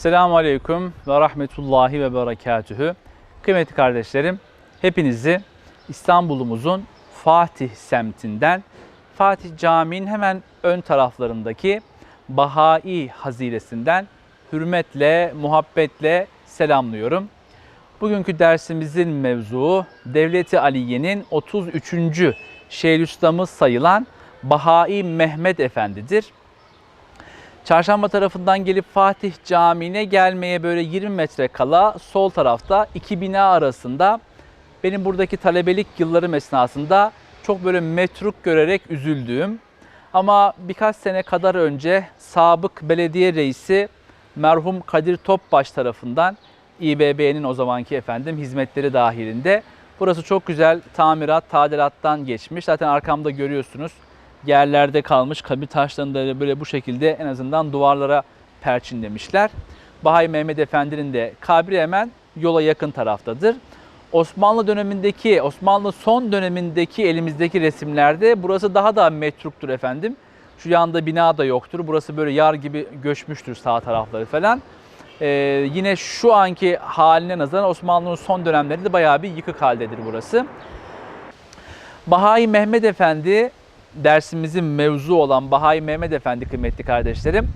Esselamu Aleyküm ve Rahmetullahi ve Berekatühü. Kıymetli kardeşlerim, hepinizi İstanbul'umuzun Fatih semtinden, Fatih Camii'nin hemen ön taraflarındaki Bahai Haziresinden hürmetle, muhabbetle selamlıyorum. Bugünkü dersimizin mevzuu Devleti Aliye'nin 33. Şeyhülislam'ı sayılan Bahai Mehmet Efendi'dir. Çarşamba tarafından gelip Fatih Camii'ne gelmeye böyle 20 metre kala sol tarafta iki bina arasında benim buradaki talebelik yıllarım esnasında çok böyle metruk görerek üzüldüğüm ama birkaç sene kadar önce sabık belediye reisi merhum Kadir Topbaş tarafından İBB'nin o zamanki efendim hizmetleri dahilinde burası çok güzel tamirat, tadilattan geçmiş. Zaten arkamda görüyorsunuz yerlerde kalmış kabir taşlarını da böyle bu şekilde en azından duvarlara perçinlemişler. Bahay Mehmet Efendi'nin de kabri hemen yola yakın taraftadır. Osmanlı dönemindeki, Osmanlı son dönemindeki elimizdeki resimlerde burası daha da metruktur efendim. Şu yanda bina da yoktur. Burası böyle yar gibi göçmüştür sağ tarafları falan. Ee, yine şu anki haline nazaran Osmanlı'nın son dönemlerinde bayağı bir yıkık haldedir burası. Bahai Mehmet Efendi dersimizin mevzu olan Bahai Mehmet Efendi kıymetli kardeşlerim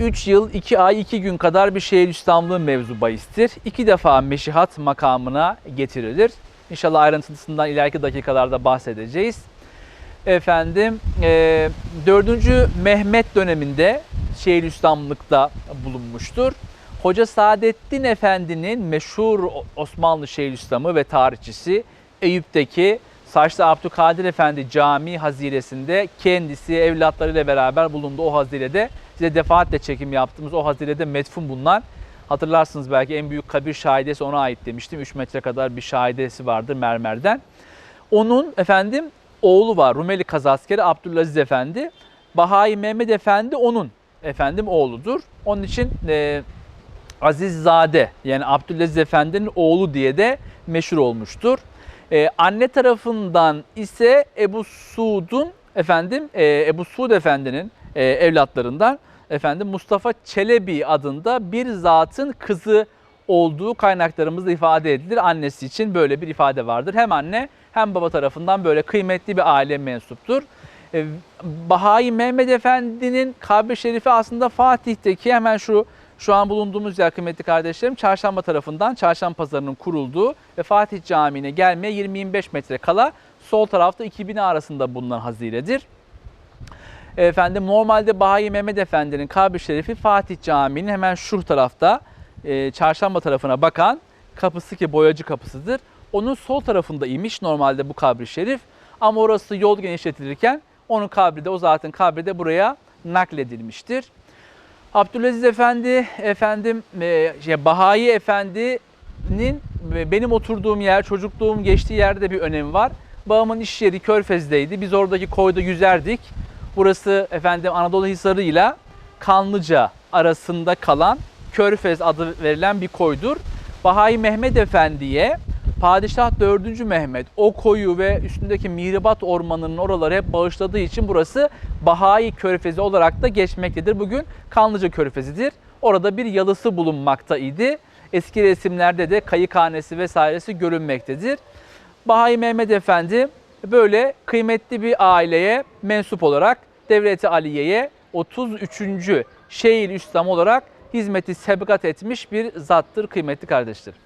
3 yıl 2 ay 2 gün kadar bir Şeyhülislamlığı mevzu bahistir. İki defa meşihat makamına getirilir. İnşallah ayrıntısından ileriki dakikalarda bahsedeceğiz. Efendim e, 4. Mehmet döneminde Şeyhülislamlıkta bulunmuştur. Hoca Saadettin Efendi'nin meşhur Osmanlı Şeyhülislamı ve tarihçisi Eyüp'teki Saçlı Abdülkadir Efendi Camii haziresinde kendisi evlatlarıyla beraber bulundu o hazirede. Size defaatle çekim yaptığımız o hazirede metfun bulunan hatırlarsınız belki en büyük kabir şahidesi ona ait demiştim. 3 metre kadar bir şahidesi vardır mermerden. Onun efendim oğlu var Rumeli Kazaskeri Abdülaziz Efendi. Bahai Mehmet Efendi onun efendim oğludur. Onun için e, Aziz Zade yani Abdülaziz Efendi'nin oğlu diye de meşhur olmuştur. Ee, anne tarafından ise Ebu Suud'un efendim e, Ebu Suud Efendi'nin e, evlatlarından efendim Mustafa Çelebi adında bir zatın kızı olduğu kaynaklarımızda ifade edilir. Annesi için böyle bir ifade vardır. Hem anne hem baba tarafından böyle kıymetli bir aile mensuptur. E, Bahai Mehmet Efendi'nin kabri şerifi aslında Fatih'teki hemen şu şu an bulunduğumuz yer kıymetli kardeşlerim Çarşamba tarafından Çarşamba pazarının kurulduğu ve Fatih Camii'ne gelmeye 20-25 metre kala sol tarafta iki bina arasında bulunan haziredir. Efendim normalde Bahayi Mehmet Efendi'nin kabri şerifi Fatih Camii'nin hemen şu tarafta e, Çarşamba tarafına bakan kapısı ki boyacı kapısıdır. Onun sol tarafında imiş normalde bu kabri şerif ama orası yol genişletilirken onun kabri de o zatın kabri de buraya nakledilmiştir. Abdülaziz Efendi, efendim e, şey, Bahai Efendi'nin e, benim oturduğum yer, çocukluğum geçtiği yerde bir önemi var. Babamın iş yeri Körfez'deydi. Biz oradaki koyda yüzerdik. Burası efendim Anadolu Hisarı ile Kanlıca arasında kalan Körfez adı verilen bir koydur. Bahai Mehmet Efendi'ye Padişah 4. Mehmet o koyu ve üstündeki Mihribat Ormanı'nın oraları hep bağışladığı için burası Bahai Körfezi olarak da geçmektedir. Bugün Kanlıca Körfezi'dir. Orada bir yalısı bulunmakta idi. Eski resimlerde de kayıkhanesi vesairesi görünmektedir. Bahai Mehmet Efendi böyle kıymetli bir aileye mensup olarak Devleti Aliye'ye 33. Şeyh İslam olarak hizmeti sebkat etmiş bir zattır kıymetli kardeşlerim.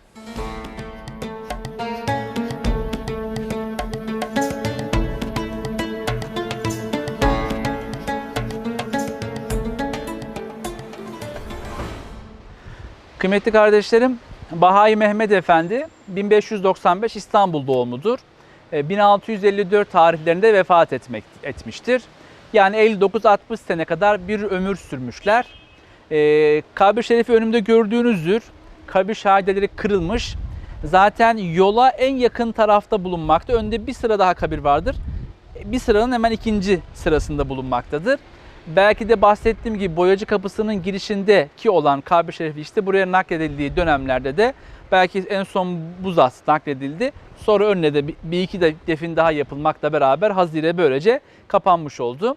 Kıymetli kardeşlerim, Bahai Mehmet Efendi 1595 İstanbul doğumludur. e, 1654 tarihlerinde vefat etmek, etmiştir. Yani 59-60 sene kadar bir ömür sürmüşler. E, kabir şerifi önümde gördüğünüzdür. Kabir şahideleri kırılmış. Zaten yola en yakın tarafta bulunmakta. Önde bir sıra daha kabir vardır. Bir sıranın hemen ikinci sırasında bulunmaktadır. Belki de bahsettiğim gibi boyacı kapısının girişindeki olan kabir şerifi işte buraya nakledildiği dönemlerde de belki en son bu zat nakledildi. Sonra önüne de bir- iki de defin daha yapılmakla beraber hazire böylece kapanmış oldu.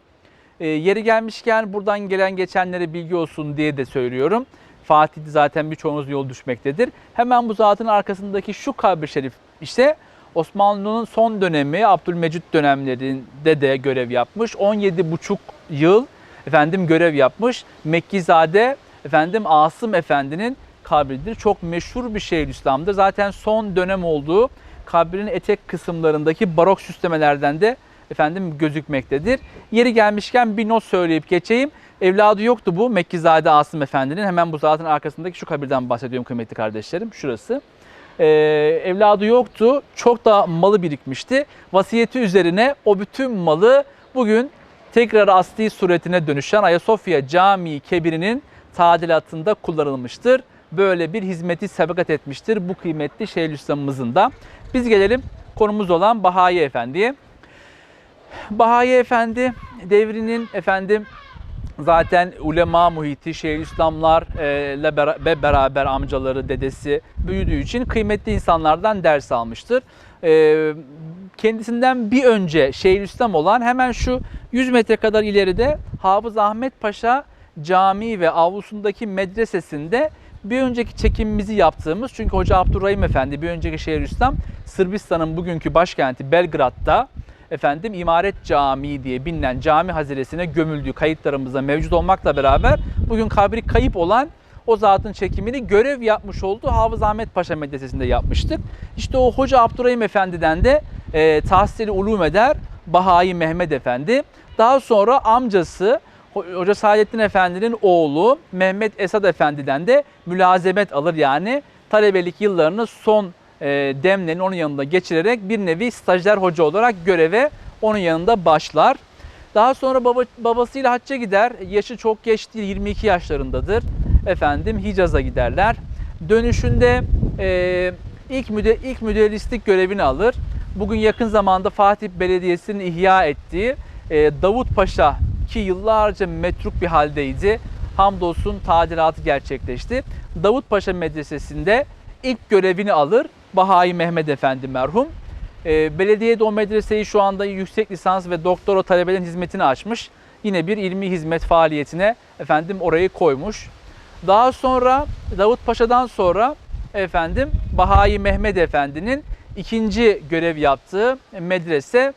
E, yeri gelmişken buradan gelen geçenlere bilgi olsun diye de söylüyorum. Fatih'de zaten birçoğunuz yol düşmektedir. Hemen bu zatın arkasındaki şu kabir şerif işte Osmanlı'nın son dönemi Abdülmecit dönemlerinde de görev yapmış. 17,5 yıl efendim görev yapmış. Mekkizade efendim Asım Efendi'nin kabridir. Çok meşhur bir Şeyhülislam'dır. Zaten son dönem olduğu kabrin etek kısımlarındaki barok süslemelerden de efendim gözükmektedir. Yeri gelmişken bir not söyleyip geçeyim. Evladı yoktu bu Mekkizade Asım Efendi'nin. Hemen bu zatın arkasındaki şu kabirden bahsediyorum kıymetli kardeşlerim. Şurası. Ee, evladı yoktu. Çok da malı birikmişti. Vasiyeti üzerine o bütün malı bugün tekrar asli suretine dönüşen Ayasofya Camii Kebiri'nin tadilatında kullanılmıştır. Böyle bir hizmeti sebakat etmiştir bu kıymetli Şeyhülislam'ımızın da. Biz gelelim konumuz olan Bahai Efendi'ye. Bahai Efendi devrinin efendim zaten ulema muhiti, Şeyhülislamlarla ve beraber amcaları, dedesi büyüdüğü için kıymetli insanlardan ders almıştır. Kendisinden bir önce Şeyhülislam olan hemen şu 100 metre kadar ileride Hafız Ahmet Paşa Camii ve avlusundaki medresesinde bir önceki çekimimizi yaptığımız çünkü Hoca Abdurrahim Efendi bir önceki Şeyhülislam Sırbistan'ın bugünkü başkenti Belgrad'da efendim İmaret Camii diye bilinen cami haziresine gömüldüğü kayıtlarımızda mevcut olmakla beraber bugün kabri kayıp olan o zatın çekimini görev yapmış olduğu Hafız Ahmet Paşa Medresesi'nde yapmıştık. İşte o Hoca Abdurrahim Efendi'den de e, tahsili ulum eder Bahai Mehmet Efendi. Daha sonra amcası Ho- Hoca Saadettin Efendi'nin oğlu Mehmet Esad Efendi'den de mülazemet alır. Yani talebelik yıllarını son e, demlerini onun yanında geçirerek bir nevi stajyer hoca olarak göreve onun yanında başlar. Daha sonra baba, babasıyla hacca gider. Yaşı çok geç değil 22 yaşlarındadır. Efendim Hicaz'a giderler. Dönüşünde e, ilk müde ilk müderrislik görevini alır. Bugün yakın zamanda Fatih Belediyesi'nin ihya ettiği e, Davut Paşa ki yıllarca metruk bir haldeydi. Hamdolsun tadilatı gerçekleşti. Davut Paşa Medresesi'nde ilk görevini alır Bahai Mehmet Efendi merhum. E, belediye de o medreseyi şu anda yüksek lisans ve doktora talebelerin hizmetini açmış. Yine bir ilmi hizmet faaliyetine efendim orayı koymuş. Daha sonra Davut Paşa'dan sonra efendim Bahai Mehmet Efendi'nin ikinci görev yaptığı medrese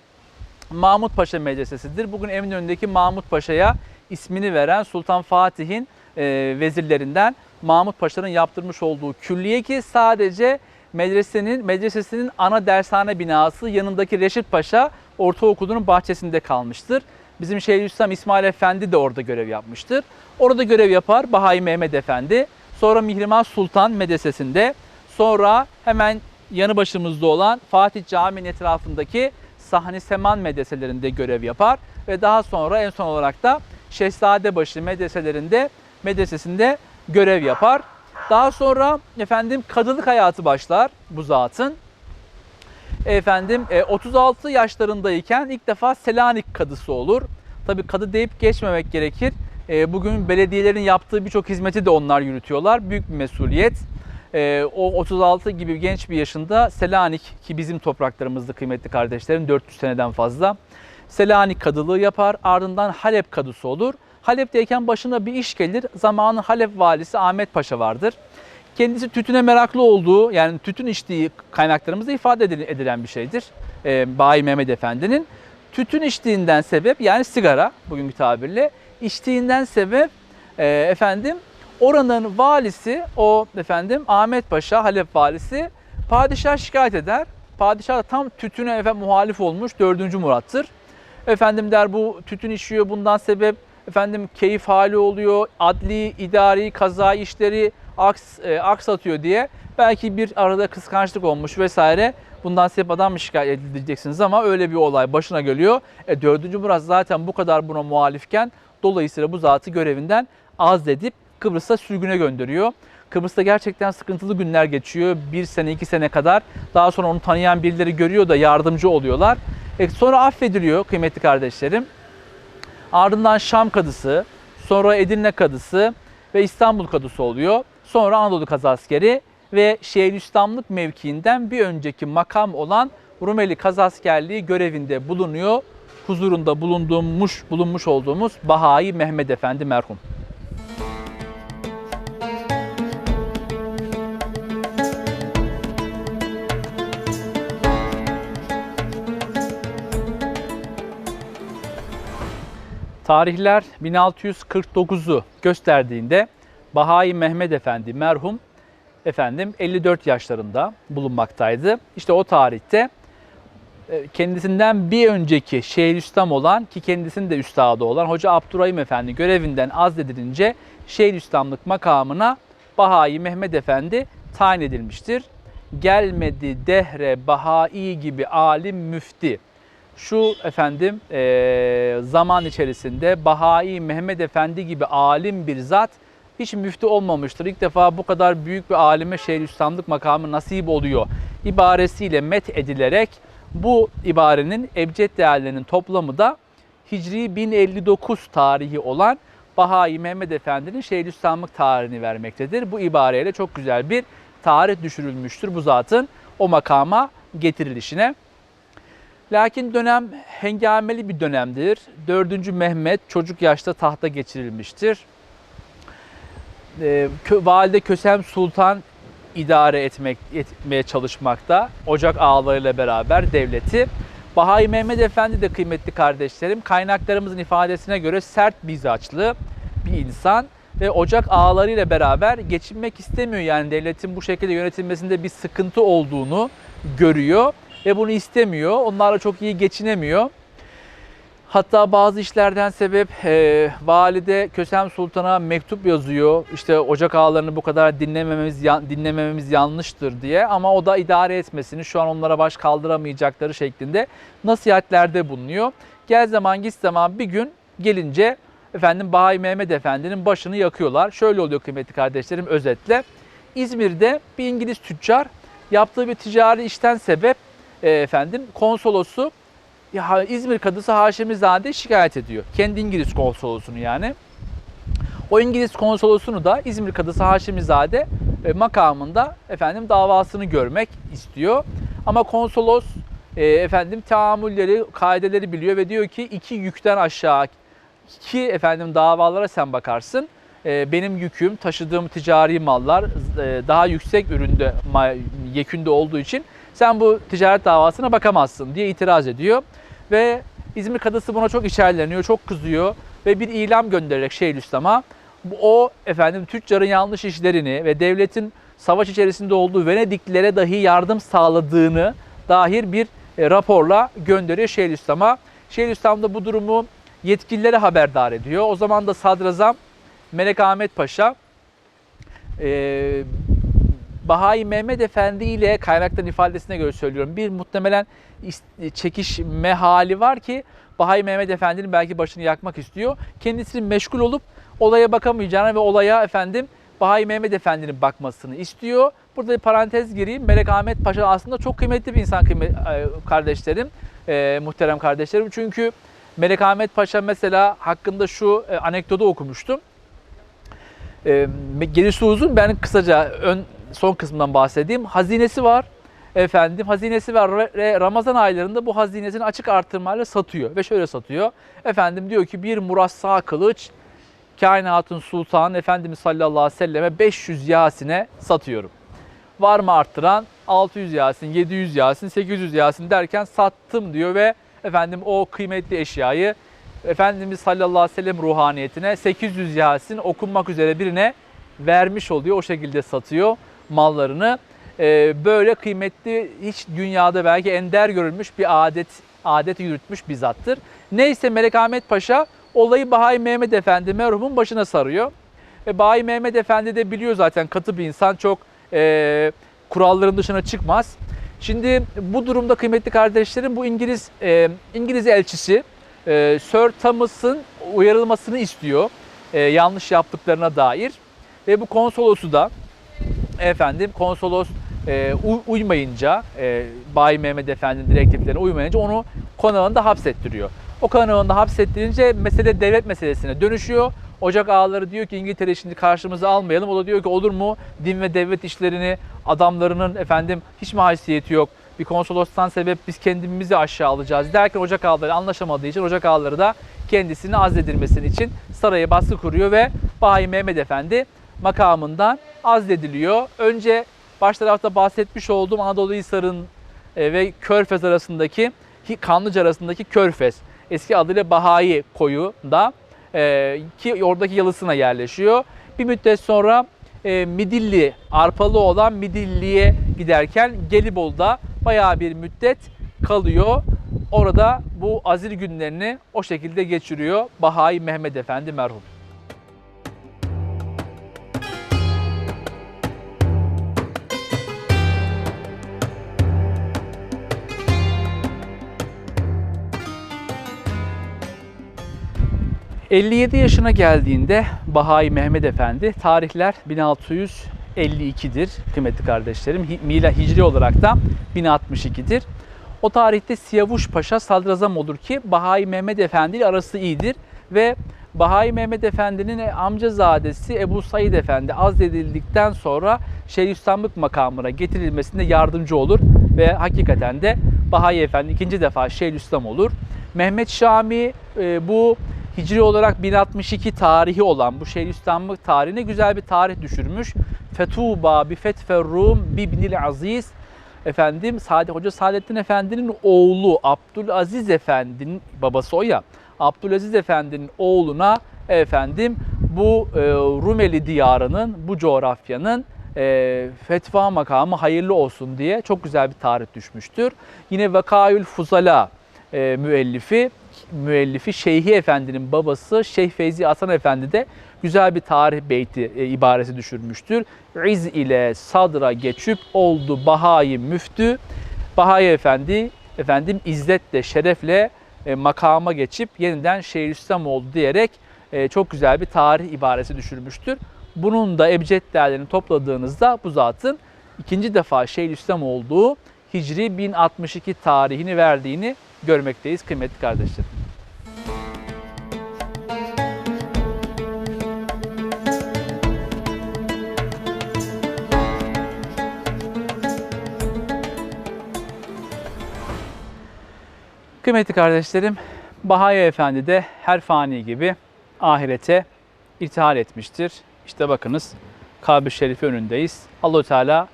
Mahmut Paşa Medresesi'dir. Bugün Eminönü'ndeki Mahmut Paşa'ya ismini veren Sultan Fatih'in e, vezirlerinden Mahmut Paşa'nın yaptırmış olduğu külliye ki sadece medresenin medresesinin ana dershane binası yanındaki Reşit Paşa Ortaokulu'nun bahçesinde kalmıştır. Bizim Şeyhülislam İsmail Efendi de orada görev yapmıştır. Orada görev yapar Bahai Mehmet Efendi. Sonra Mihrimah Sultan Medresesi'nde. Sonra hemen yanı başımızda olan Fatih Camii'nin etrafındaki Sahni Seman medreselerinde görev yapar. Ve daha sonra en son olarak da Şehzadebaşı medreselerinde medresesinde görev yapar. Daha sonra efendim kadılık hayatı başlar bu zatın. Efendim e, 36 yaşlarındayken ilk defa Selanik kadısı olur. Tabii kadı deyip geçmemek gerekir. E, Bugün belediyelerin yaptığı birçok hizmeti de onlar yürütüyorlar. Büyük bir mesuliyet. E, O 36 gibi genç bir yaşında Selanik ki bizim topraklarımızda kıymetli kardeşlerim 400 seneden fazla. Selanik kadılığı yapar ardından Halep kadısı olur. Halep'teyken başına bir iş gelir. Zamanın Halep valisi Ahmet Paşa vardır. Kendisi tütüne meraklı olduğu yani tütün içtiği kaynaklarımızda ifade edil- edilen bir şeydir. Ee, Bayi Mehmet Efendi'nin. Tütün içtiğinden sebep yani sigara bugünkü tabirle içtiğinden sebep e, efendim oranın valisi o efendim Ahmet Paşa Halep valisi padişah şikayet eder. Padişah da tam tütüne efendim muhalif olmuş 4. Murat'tır. Efendim der bu tütün içiyor bundan sebep efendim keyif hali oluyor, adli, idari, kaza işleri aks, e, aksatıyor diye belki bir arada kıskançlık olmuş vesaire. bundan sebep adam mı şikayet edileceksiniz ama öyle bir olay başına geliyor. E, 4. Murat zaten bu kadar buna muhalifken dolayısıyla bu zatı görevinden azledip Kıbrıs'a sürgüne gönderiyor. Kıbrıs'ta gerçekten sıkıntılı günler geçiyor. Bir sene, iki sene kadar. Daha sonra onu tanıyan birileri görüyor da yardımcı oluyorlar. E, sonra affediliyor kıymetli kardeşlerim. Ardından Şam kadısı, sonra Edirne kadısı ve İstanbul kadısı oluyor. Sonra Anadolu kazaskeri ve Şeyhülislamlık mevkiinden bir önceki makam olan Rumeli kazaskerliği görevinde bulunuyor. Huzurunda bulunduğumuz, bulunmuş olduğumuz Bahai Mehmet Efendi merhum. Tarihler 1649'u gösterdiğinde Bahai Mehmet Efendi merhum efendim 54 yaşlarında bulunmaktaydı. İşte o tarihte e, kendisinden bir önceki Şeyhülislam olan ki kendisinin de üstadı olan Hoca Abdurrahim Efendi görevinden azledilince Şeyhülislamlık makamına Bahai Mehmet Efendi tayin edilmiştir. Gelmedi dehre Bahai gibi alim müfti şu efendim e, zaman içerisinde Bahai Mehmet Efendi gibi alim bir zat hiç müftü olmamıştır. İlk defa bu kadar büyük bir alime Şeyhülislamlık makamı nasip oluyor. İbaresiyle met edilerek bu ibarenin ebced değerlerinin toplamı da Hicri 1059 tarihi olan Bahai Mehmet Efendi'nin Şeyhülislamlık tarihini vermektedir. Bu ibareyle çok güzel bir tarih düşürülmüştür bu zatın o makama getirilişine. Lakin dönem hengameli bir dönemdir. 4. Mehmet çocuk yaşta tahta geçirilmiştir. Ee, Kö- Valide Kösem Sultan idare etmek etmeye çalışmakta. Ocak ağalarıyla beraber devleti. Bahai Mehmet Efendi de kıymetli kardeşlerim kaynaklarımızın ifadesine göre sert mizaçlı bir insan ve ocak ağalarıyla beraber geçinmek istemiyor. Yani devletin bu şekilde yönetilmesinde bir sıkıntı olduğunu görüyor ve bunu istemiyor. Onlarla çok iyi geçinemiyor. Hatta bazı işlerden sebep e, valide Kösem Sultan'a mektup yazıyor. İşte ocak ağalarını bu kadar dinlemememiz dinlemememiz yanlıştır diye ama o da idare etmesini şu an onlara baş kaldıramayacakları şeklinde nasihatlerde bulunuyor. Gel zaman git zaman bir gün gelince efendim Bahay Mehmet Efendi'nin başını yakıyorlar. Şöyle oluyor kıymetli kardeşlerim özetle. İzmir'de bir İngiliz tüccar yaptığı bir ticari işten sebep e, efendim konsolosu ya İzmir Kadısı Haşimizade şikayet ediyor. Kendi İngiliz konsolosunu yani. O İngiliz konsolosunu da İzmir Kadısı Haşimizade e, makamında efendim davasını görmek istiyor. Ama konsolos e, efendim tahammülleri, kaideleri biliyor ve diyor ki iki yükten aşağı iki efendim davalara sen bakarsın. E, benim yüküm, taşıdığım ticari mallar daha yüksek üründe yekünde olduğu için sen bu ticaret davasına bakamazsın diye itiraz ediyor. Ve İzmir Kadısı buna çok içerleniyor, çok kızıyor ve bir ilam göndererek Şeyhülislam'a o efendim tüccarın yanlış işlerini ve devletin savaş içerisinde olduğu Venediklilere dahi yardım sağladığını dair bir e, raporla gönderiyor Şeyhülislam'a. Şeyhülislam da bu durumu yetkililere haberdar ediyor. O zaman da Sadrazam Melek Ahmet Paşa e, Bahai Mehmet Efendi ile kaynakların ifadesine göre söylüyorum. Bir muhtemelen çekişme hali var ki Bahai Mehmet Efendi'nin belki başını yakmak istiyor. Kendisinin meşgul olup olaya bakamayacağını ve olaya efendim Bahai Mehmet Efendi'nin bakmasını istiyor. Burada bir parantez gireyim. Melek Ahmet Paşa aslında çok kıymetli bir insan kıymet, e, kardeşlerim, e, muhterem kardeşlerim. Çünkü Melek Ahmet Paşa mesela hakkında şu e, anekdotu okumuştum. E, gerisi uzun. Ben kısaca ön son kısmından bahsedeyim. Hazinesi var. Efendim hazinesi var ve Ramazan aylarında bu hazinesini açık artırmayla satıyor ve şöyle satıyor. Efendim diyor ki bir murassa kılıç kainatın sultanı Efendimiz sallallahu aleyhi ve selleme 500 yasine satıyorum. Var mı arttıran? 600 yasin, 700 yasin, 800 yasin derken sattım diyor ve efendim o kıymetli eşyayı Efendimiz sallallahu aleyhi ve sellem ruhaniyetine 800 yasin okunmak üzere birine vermiş oluyor. O şekilde satıyor mallarını. Ee, böyle kıymetli hiç dünyada belki ender görülmüş bir adet adet yürütmüş bir zattır. Neyse Melek Ahmet Paşa olayı Bahay Mehmet Efendi merhumun başına sarıyor. Ve Bahay Mehmet Efendi de biliyor zaten katı bir insan çok e, kuralların dışına çıkmaz. Şimdi bu durumda kıymetli kardeşlerim bu İngiliz e, İngiliz elçisi e, Sir Thomas'ın uyarılmasını istiyor e, yanlış yaptıklarına dair ve bu konsolosu da efendim konsolos e, uy- uymayınca e, Bay Mehmet Efendi'nin direktiflerine uymayınca onu konağında hapsettiriyor. O konağında hapsettirince mesele devlet meselesine dönüşüyor. Ocak ağaları diyor ki İngiltere şimdi karşımıza almayalım. O da diyor ki olur mu din ve devlet işlerini adamlarının efendim hiç mi haysiyeti yok? Bir konsolostan sebep biz kendimizi aşağı alacağız derken Ocak ağaları anlaşamadığı için Ocak ağaları da kendisini azledilmesinin için saraya baskı kuruyor ve Bahay Mehmet Efendi makamından azlediliyor. Önce baş tarafta bahsetmiş olduğum Anadolu Hisar'ın e, ve Körfez arasındaki Kanlıca arasındaki Körfez eski adıyla Bahayi koyunda e, ki oradaki yalısına yerleşiyor. Bir müddet sonra e, Midilli, Arpalı olan Midilli'ye giderken Gelibolu'da bayağı bir müddet kalıyor. Orada bu azil günlerini o şekilde geçiriyor Bahayi Mehmet Efendi merhum. ...57 yaşına geldiğinde Bahayi Mehmet Efendi... ...tarihler 1652'dir kıymetli kardeşlerim. Mila Hicri olarak da 1062'dir. O tarihte Siyavuş Paşa sadrazam olur ki Bahayi Mehmet Efendi ile arası iyidir ve Bahayi Mehmet Efendi'nin amcazadesi Ebu Said Efendi azledildikten sonra Şeyhülislamlık makamına getirilmesinde yardımcı olur ve hakikaten de Bahayi Efendi ikinci defa Şeyhülislam olur. Mehmet Şami e, bu Hicri olarak 1062 tarihi olan bu Şeyhülislamlık tarihine güzel bir tarih düşürmüş. Fetuba bi fetferrum bibnil aziz efendim Saadet Hoca Saadettin Efendi'nin oğlu Abdülaziz Efendi'nin babası o ya. Abdülaziz Efendi'nin oğluna efendim bu e, Rumeli diyarının bu coğrafyanın e, fetva makamı hayırlı olsun diye çok güzel bir tarih düşmüştür. Yine Vakaül Fuzala e, müellifi müellifi Şeyhi Efendi'nin babası Şeyh Feyzi Hasan Efendi de güzel bir tarih beyti e, ibaresi düşürmüştür. İz ile sadra geçip oldu Bahai müftü. Bahai Efendi efendim izzetle şerefle e, makama geçip yeniden Şeyhülislam oldu diyerek e, çok güzel bir tarih ibaresi düşürmüştür. Bunun da ebced değerlerini topladığınızda bu zatın ikinci defa Şeyhülislam olduğu Hicri 1062 tarihini verdiğini görmekteyiz kıymetli kardeşlerim. Kıymetli kardeşlerim, Bahaya Efendi de her fani gibi ahirete irtihal etmiştir. İşte bakınız Kabe-i Şerifi önündeyiz. Allahu Teala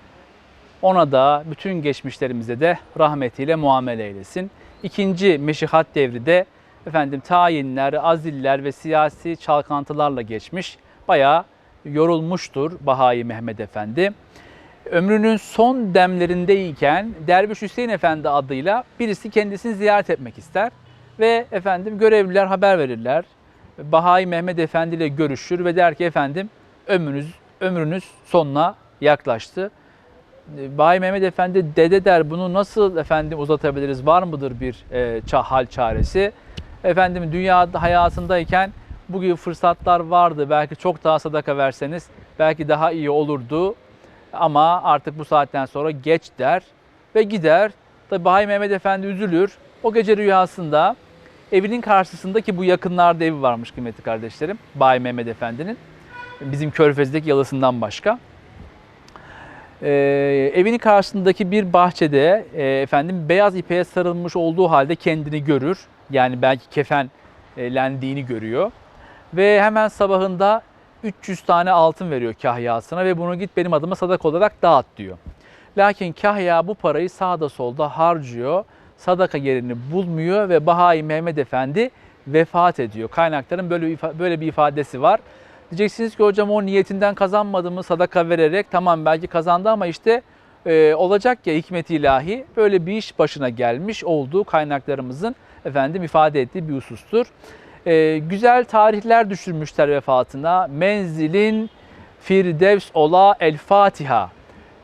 ona da bütün geçmişlerimize de rahmetiyle muamele eylesin. İkinci meşihat devri de efendim tayinler, aziller ve siyasi çalkantılarla geçmiş. Bayağı yorulmuştur Bahai Mehmet Efendi. Ömrünün son demlerindeyken Derviş Hüseyin Efendi adıyla birisi kendisini ziyaret etmek ister ve efendim görevliler haber verirler. Bahai Mehmet Efendi ile görüşür ve der ki efendim ömrünüz ömrünüz sonuna yaklaştı. Bayi Mehmet Efendi dede der bunu nasıl efendim uzatabiliriz var mıdır bir e, hal çaresi? Efendim dünyada hayatındayken bu gibi fırsatlar vardı belki çok daha sadaka verseniz belki daha iyi olurdu ama artık bu saatten sonra geç der ve gider. Tabi Bayi Mehmet Efendi üzülür. O gece rüyasında evinin karşısındaki bu yakınlarda evi varmış kıymetli kardeşlerim. Bayi Mehmet Efendi'nin. Bizim Körfez'deki yalısından başka. Ee, evinin karşısındaki bir bahçede e, efendim beyaz ipeğe sarılmış olduğu halde kendini görür. Yani belki kefenlendiğini görüyor. Ve hemen sabahında 300 tane altın veriyor kahyasına ve bunu git benim adıma sadaka olarak dağıt diyor. Lakin kahya bu parayı sağda solda harcıyor. Sadaka yerini bulmuyor ve Bahai Mehmet Efendi vefat ediyor. Kaynakların böyle böyle bir ifadesi var. Diyeceksiniz ki hocam o niyetinden kazanmadı mı sadaka vererek tamam belki kazandı ama işte e, olacak ya hikmet ilahi böyle bir iş başına gelmiş olduğu kaynaklarımızın efendim ifade ettiği bir husustur. E, güzel tarihler düşürmüşler vefatına. Menzilin Firdevs ola El Fatiha.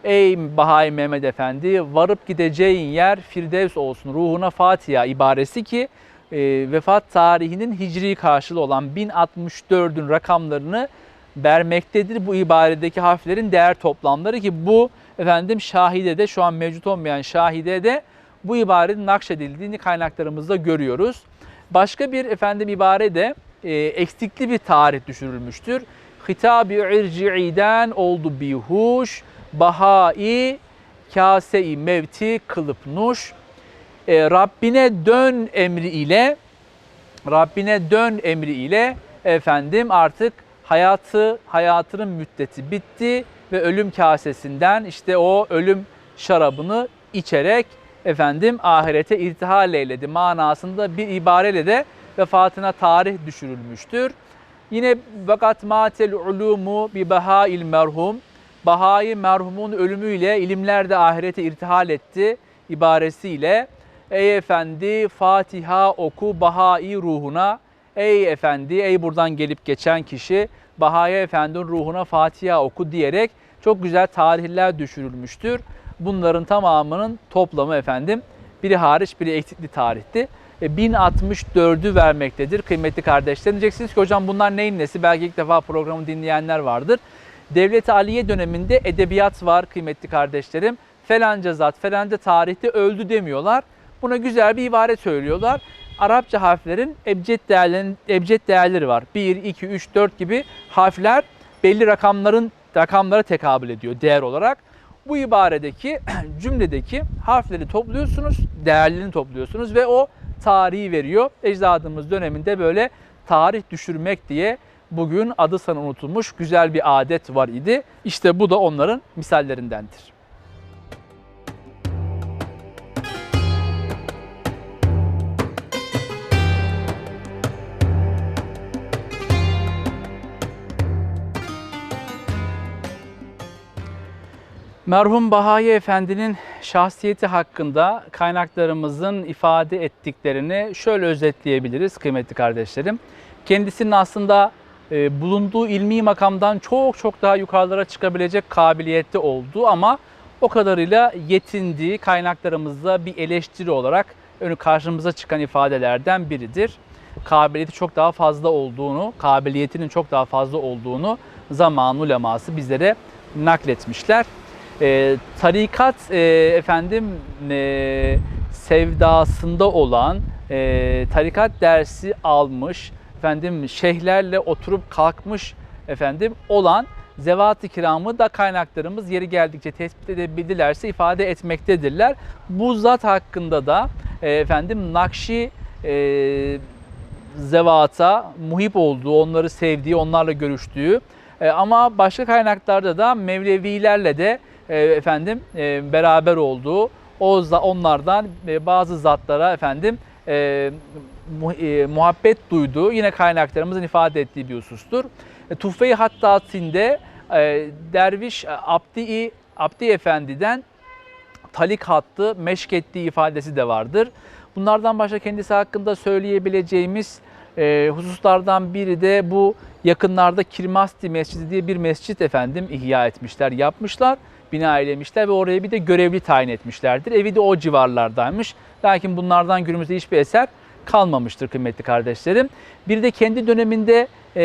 Ey Bahai Mehmet Efendi varıp gideceğin yer Firdevs olsun ruhuna Fatiha ibaresi ki e, vefat tarihinin hicri karşılığı olan 1064'ün rakamlarını vermektedir bu ibaredeki harflerin değer toplamları ki bu efendim şahide de şu an mevcut olmayan şahide de bu ibarenin nakşedildiğini kaynaklarımızda görüyoruz. Başka bir efendim ibare de e, eksikli bir tarih düşürülmüştür. Hitab-ı irci'iden oldu bihuş, bahai kase-i mevti kılıp nuş. E, Rabbine dön emri ile Rabbine dön emri ile efendim artık hayatı hayatının müddeti bitti ve ölüm kasesinden işte o ölüm şarabını içerek efendim ahirete irtihal eyledi. Manasında bir ibareyle de vefatına tarih düşürülmüştür. Yine vakat matel ulumu bi bahail merhum. Bahai merhumun ölümüyle ilimler de ahirete irtihal etti ibaresiyle Ey efendi Fatiha oku Bahai ruhuna Ey efendi ey buradan gelip geçen kişi Bahai efendinin ruhuna Fatiha oku diyerek çok güzel tarihler düşürülmüştür. Bunların tamamının toplamı efendim biri hariç biri eksikli tarihti. E, 1064'ü vermektedir kıymetli kardeşlerim. Diyeceksiniz ki hocam bunlar neyin nesi? Belki ilk defa programı dinleyenler vardır. Devlet-i Aliye döneminde edebiyat var kıymetli kardeşlerim. Felanca zat felanca tarihte öldü demiyorlar. Buna güzel bir ibare söylüyorlar. Arapça harflerin ebced değerleri, ebced değerleri var. 1, 2, 3, 4 gibi harfler belli rakamların rakamlara tekabül ediyor değer olarak. Bu ibaredeki cümledeki harfleri topluyorsunuz, değerlerini topluyorsunuz ve o tarihi veriyor. Ecdadımız döneminde böyle tarih düşürmek diye bugün adı sana unutulmuş güzel bir adet var idi. İşte bu da onların misallerindendir. Merhum Bahai Efendi'nin şahsiyeti hakkında kaynaklarımızın ifade ettiklerini şöyle özetleyebiliriz kıymetli kardeşlerim. Kendisinin aslında e, bulunduğu ilmi makamdan çok çok daha yukarılara çıkabilecek kabiliyette olduğu ama o kadarıyla yetindiği kaynaklarımızda bir eleştiri olarak önü karşımıza çıkan ifadelerden biridir. Kabiliyeti çok daha fazla olduğunu, kabiliyetinin çok daha fazla olduğunu zaman uleması bizlere nakletmişler. E, tarikat e, efendim e, sevdasında olan e, tarikat dersi almış efendim şeyhlerle oturup kalkmış efendim olan zevat-ı kiramı da kaynaklarımız yeri geldikçe tespit edebildilerse ifade etmektedirler. Bu zat hakkında da e, efendim Nakşi e, zevata muhip olduğu, onları sevdiği, onlarla görüştüğü e, ama başka kaynaklarda da Mevlevilerle de efendim e, beraber olduğu o onlardan e, bazı zatlara efendim e, mu, muhabbet duyduğu yine kaynaklarımızın ifade ettiği bir husustur. E, Tuhfe-i Hattatinde Derviş Abdi, Abdi Efendi'den talik hattı meşk ettiği ifadesi de vardır. Bunlardan başka kendisi hakkında söyleyebileceğimiz e, hususlardan biri de bu yakınlarda Kirmasti Mescidi diye bir mescit efendim ihya etmişler, yapmışlar, bina eylemişler ve oraya bir de görevli tayin etmişlerdir. Evi de o civarlardaymış. Lakin bunlardan günümüzde hiçbir eser kalmamıştır kıymetli kardeşlerim. Bir de kendi döneminde e,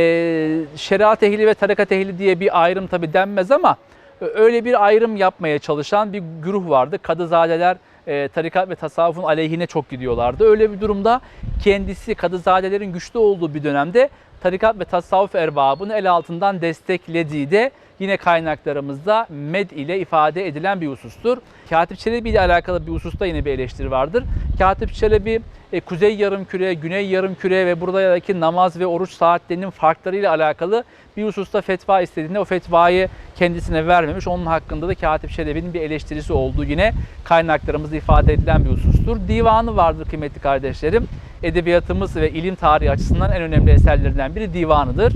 şeriat ehli ve tarikat ehli diye bir ayrım tabi denmez ama öyle bir ayrım yapmaya çalışan bir güruh vardı. Kadızadeler e, tarikat ve tasavvufun aleyhine çok gidiyorlardı. Öyle bir durumda kendisi kadızadelerin güçlü olduğu bir dönemde tarikat ve tasavvuf erbabını el altından desteklediği de yine kaynaklarımızda med ile ifade edilen bir husustur. Katip Çelebi ile alakalı bir hususta yine bir eleştiri vardır. Katip Çelebi e, kuzey yarımküre, güney yarımküre ve buradaki namaz ve oruç saatlerinin farklarıyla alakalı bir hususta fetva istediğinde o fetvayı kendisine vermemiş. Onun hakkında da Katip Çelebi'nin bir eleştirisi olduğu yine kaynaklarımızda ifade edilen bir husustur. Divanı vardır kıymetli kardeşlerim. Edebiyatımız ve ilim tarihi açısından en önemli eserlerinden biri divanıdır.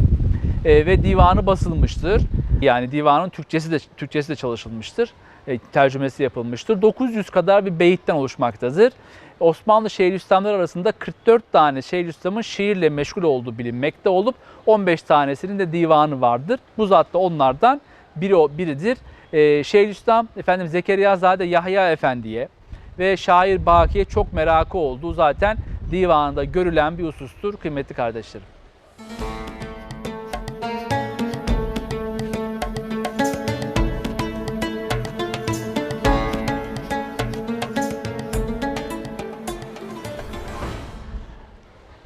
E, ve divanı basılmıştır. Yani divanın Türkçesi de Türkçesi de çalışılmıştır. E, tercümesi yapılmıştır. 900 kadar bir beyitten oluşmaktadır. Osmanlı Şeyhülislamlar arasında 44 tane Şeyhülislam'ın şiirle meşgul olduğu bilinmekte olup 15 tanesinin de divanı vardır. Bu zat da onlardan biri o biridir. E, Şeyhülislam efendim Zekeriya Zade Yahya Efendi'ye ve şair Baki'ye çok merakı olduğu zaten divanında görülen bir husustur kıymetli kardeşlerim.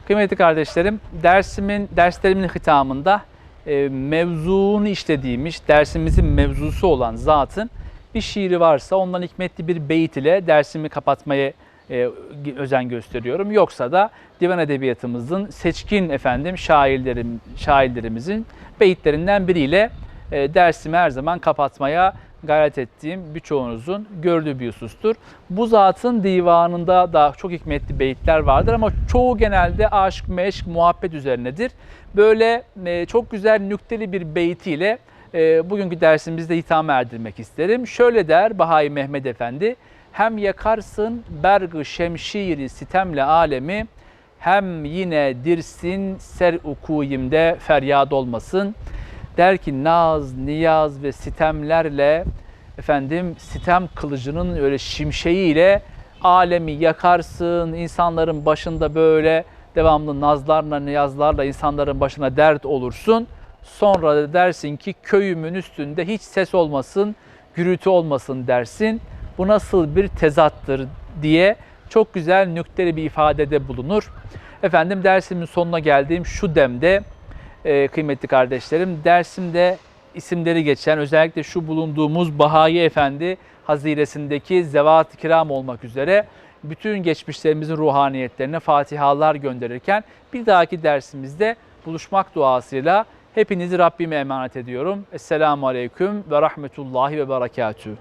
Kıymetli kardeşlerim, dersimin derslerimin hitamında e, mevzuunu işlediğimiz, dersimizin mevzusu olan zatın bir şiiri varsa ondan hikmetli bir beyit ile dersimi kapatmaya e, özen gösteriyorum. Yoksa da divan edebiyatımızın seçkin efendim şairlerim şairlerimizin beyitlerinden biriyle e, dersimi her zaman kapatmaya gayret ettiğim birçoğunuzun gördüğü bir husustur. Bu zatın divanında da çok hikmetli beyitler vardır ama çoğu genelde aşk, meşk, muhabbet üzerinedir. Böyle e, çok güzel nükteli bir beytiyle e, bugünkü dersimizde hitame erdirmek isterim. Şöyle der Bahai Mehmet Efendi, hem yakarsın bergı şemşiri sitemle alemi, hem yine dirsin ser ukuyimde feryat olmasın. Der ki naz, niyaz ve sitemlerle efendim sitem kılıcının öyle şimşeğiyle alemi yakarsın. insanların başında böyle devamlı nazlarla, niyazlarla insanların başına dert olursun. Sonra da dersin ki köyümün üstünde hiç ses olmasın, gürültü olmasın dersin. Bu nasıl bir tezattır diye çok güzel nükteli bir ifadede bulunur. Efendim dersimin sonuna geldiğim şu demde e, kıymetli kardeşlerim dersimde isimleri geçen özellikle şu bulunduğumuz Bahai Efendi haziresindeki zevat-ı kiram olmak üzere bütün geçmişlerimizin ruhaniyetlerine fatihalar gönderirken bir dahaki dersimizde buluşmak duasıyla hepinizi Rabbime emanet ediyorum. Esselamu Aleyküm ve Rahmetullahi ve Berekatühü.